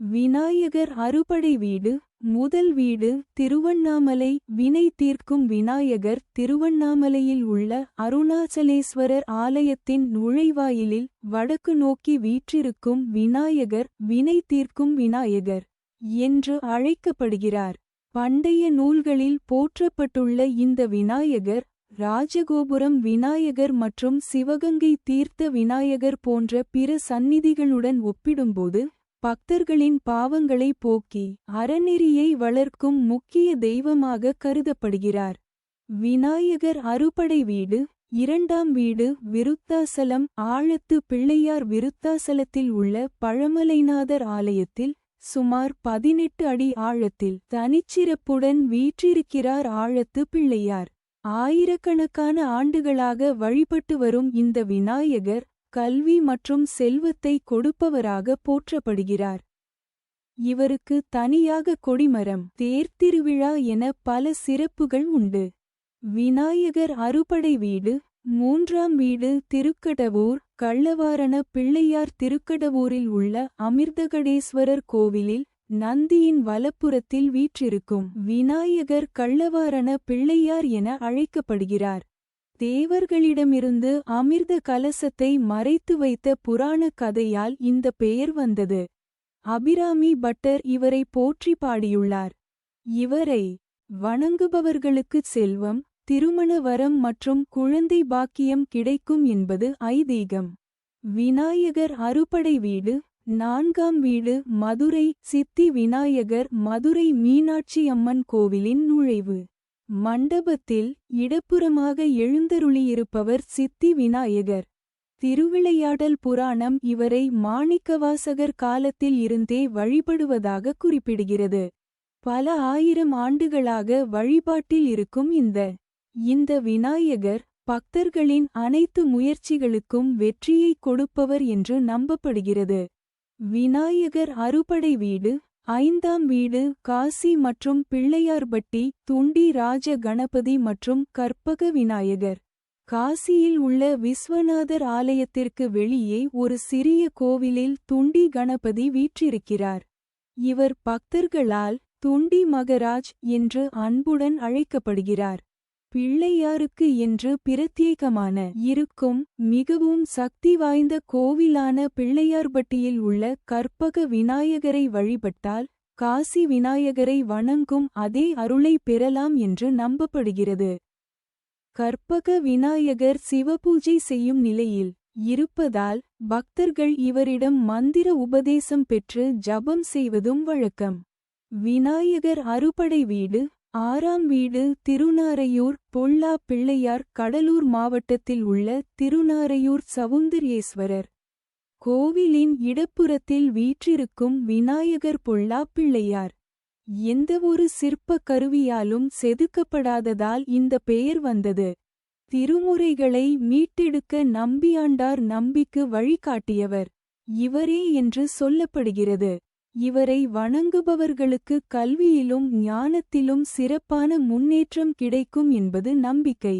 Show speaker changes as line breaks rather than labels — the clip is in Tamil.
விநாயகர் அறுபடை வீடு முதல் வீடு திருவண்ணாமலை. வினை தீர்க்கும் விநாயகர் திருவண்ணாமலையில் உள்ள அருணாச்சலேஸ்வரர் ஆலயத்தின் நுழைவாயிலில் வடக்கு நோக்கி வீற்றிருக்கும் விநாயகர் வினை தீர்க்கும் விநாயகர் என்று அழைக்கப்படுகிறார். பண்டைய நூல்களில் போற்றப்பட்டுள்ள இந்த விநாயகர் ராஜகோபுரம் விநாயகர் மற்றும் சிவகங்கை தீர்த்த விநாயகர் போன்ற பிற சந்நிதிகளுடன் ஒப்பிடும்போது பக்தர்களின் பாவங்களை போக்கி அறநெறியை வளர்க்கும் முக்கிய தெய்வமாக கருதப்படுகிறார். விநாயகர் அறுபடை வீடு இரண்டாம் வீடு விருத்தாசலம் ஆழத்து பிள்ளையார் விருத்தாசலத்தில் உள்ள பழமலைநாதர் ஆலயத்தில் சுமார் பதினெட்டு அடி ஆழத்தில் தனிச்சிறப்புடன் வீற்றிருக்கிறார் ஆழத்து பிள்ளையார். ஆயிரக்கணக்கான ஆண்டுகளாக வழிபட்டு வரும் இந்த விநாயகர் கல்வி மற்றும் செல்வத்தை கொடுப்பவராக போற்றப்படுகிறார். இவருக்கு தனியாக கொடிமரம் தேர்த்திருவிழா என பல சிறப்புகள் உண்டு. விநாயகர் அறுபடை வீடு மூன்றாம் வீடு திருக்கடவூர் கள்ளவாரண பிள்ளையார் திருக்கடவூரில் உள்ள அமிர்தகடேஸ்வரர் கோவிலில் நந்தியின் வலப்புறத்தில் வீற்றிருக்கும் விநாயகர் கள்ளவாரண பிள்ளையார் என அழைக்கப்படுகிறார். தேவர்களிடமிருந்து அமிர்த கலசத்தை மறைத்து வைத்த புராண கதையால் இந்த பெயர் வந்தது. அபிராமி பட்டர் இவரை போற்றி பாடியுள்ளார். இவரை வணங்குபவர்களுக்குச் செல்வம் திருமண வரம் மற்றும் குழந்தை பாக்கியம் கிடைக்கும் என்பது ஐதீகம். விநாயகர் அறுபடை வீடு நான்காம் வீடு மதுரை சித்தி விநாயகர் மதுரை மீனாட்சி அம்மன் கோவிலின் நுழைவு. மண்டபத்தில் இடப்புறமாக எழுந்தருளியிருப்பவர் சித்தி விநாயகர். திருவிளையாடல் புராணம் இவரை மாணிக்கவாசகர் காலத்தில் இருந்தே வழிபடுவதாக குறிப்பிடுகிறது. பல ஆயிரம் ஆண்டுகளாக வழிபாட்டில் இருக்கும் இந்த இந்த விநாயகர் பக்தர்களின் அனைத்து முயற்சிகளுக்கும் வெற்றியை கொடுப்பவர் என்று நம்பப்படுகிறது. விநாயகர் அறுபடை வீடு ஐந்தாம் வீடு காசி மற்றும் பிள்ளையார்பட்டி துண்டி ராஜ கணபதி மற்றும் கற்பக விநாயகர். காசியில் உள்ள விஸ்வநாதர் ஆலயத்திற்கு வெளியே ஒரு சிறிய கோவிலில் துண்டி கணபதி வீற்றிருக்கிறார். இவர் பக்தர்களால் துண்டி மகராஜ் என்று அன்புடன் அழைக்கப்படுகிறார். பிள்ளையாருக்கு என்று பிரத்யேகமான இருக்கும் மிகவும் சக்தி வாய்ந்த கோவிலான பிள்ளையார்பட்டியில் உள்ள கற்பக விநாயகரை வழிபட்டால் காசி விநாயகரை வணங்கும் அதே அருளை பெறலாம் என்று நம்பப்படுகிறது. கற்பக விநாயகர் சிவபூஜை செய்யும் நிலையில் இருப்பதால் பக்தர்கள் இவரிடம் மந்திர உபதேசம் பெற்று ஜபம் செய்வதும் வழக்கம். விநாயகர் அறுபடை வீடு ஆறாம் வீடு திருநாரையூர் பொல்லா பிள்ளையார் கடலூர் மாவட்டத்தில் உள்ள திருநாரையூர் சவுந்தரியேஸ்வரர். கோவிலின் இடப்புறத்தில் வீற்றிருக்கும் விநாயகர் பொல்லா பிள்ளையார். எந்தவொரு சிற்ப கருவியாலும் செதுக்கப்படாததால் இந்த பெயர் வந்தது. திருமுறைகளை மீட்டெடுக்க நம்பியாண்டார் நம்பிக்கு வழிகாட்டியவர். இவரே என்று சொல்லப்படுகிறது. இவரை வணங்குபவர்களுக்கு கல்வியிலும் ஞானத்திலும் சிறப்பான முன்னேற்றம் கிடைக்கும் என்பது நம்பிக்கை.